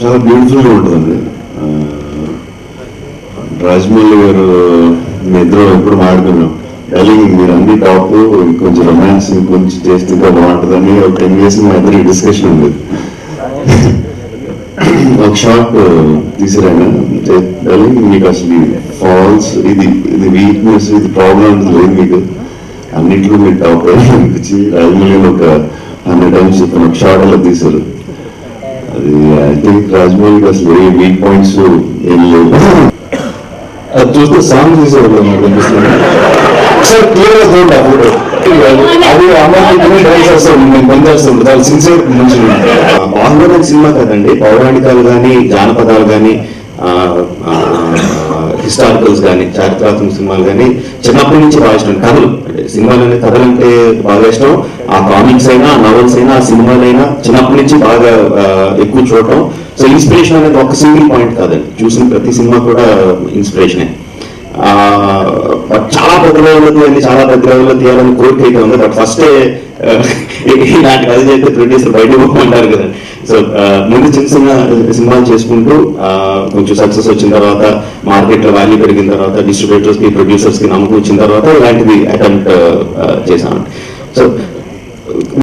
చాలా బ్యూటిఫుల్గా ఉంటుందండి రాజమౌళి గారు మీ ఇద్దరు ఎప్పుడు మాట్లాడుకున్నాం. డార్లింగ్ మీరు అన్ని టాప్ కొంచెం రొమాన్స్ కొంచెం చేస్తే ఇంకా బాగుంటుందని ఒక టెన్ ఇయర్స్ మా ఇద్దరు డిస్కషన్ ఉంది. ఒక షాట్ తీసిరాను డార్లింగ్ మీకు అసలు ఫాల్స్ ఇది ఇది వీక్నెస్ ఇది ప్రాబ్లం ఉంటుంది లేదు మీకు. అన్నింటిలో మీరు టాప్ అనిపించి రాజమౌళి ఒక హండ్రెడ్ టైమ్స్ చెప్పిన ఒక షాట్ అలా తీశారు. ఐ థింక్ రాజమౌళికి అసలు ఏ వీక్ పాయింట్స్ ఏం లేవు అది చూస్తే సాంగ్ తీసేవాళ్ళు నాకు అనిపిస్తుంది సార్ క్లియర్గా చూడండి ఆ ఫోటో అది అమ్మాయి నేను సిన్సియర్ బాహుబలి సినిమా కదండి పౌరాణికాలు కానీ జానపదాలు కానీ హిస్టారికల్స్ కానీ చారిత్రాత్మక సినిమాలు కానీ చిన్నప్పటి నుంచి బాగా ఇష్టం కథలు అంటే సినిమాలు అనే కథలు అంటే బాగా ఇష్టం ఆ కామిక్స్ అయినా నవల్స్ అయినా ఆ సినిమాలైనా చిన్నప్పటి నుంచి బాగా ఎక్కువ చూడటం. సో ఇన్స్పిరేషన్ అనేది ఒక సింగిల్ పాయింట్ కాదండి. చూసిన ప్రతి సినిమా కూడా ఇన్స్పిరేషనే చాలా పెద్ద లెవెల్లో చాలా పెద్ద లెవెల్లో తీయాలని కోరిక అయితే ఉంది. బట్ ఫస్టే ఇలాంటి కథ చేస్తే ప్రొడ్యూసర్ బయట పోమంటారు కదా సో uh, ముందు చిన్న చిన్న సినిమాలు చేసుకుంటూ కొంచెం సక్సెస్ వచ్చిన తర్వాత మార్కెట్లో వాల్యూ పెరిగిన తర్వాత డిస్ట్రిబ్యూటర్స్కి ప్రొడ్యూసర్స్కి నమ్మకం వచ్చిన తర్వాత ఇలాంటిది అటెంప్ట్ uh, చేశాను. సో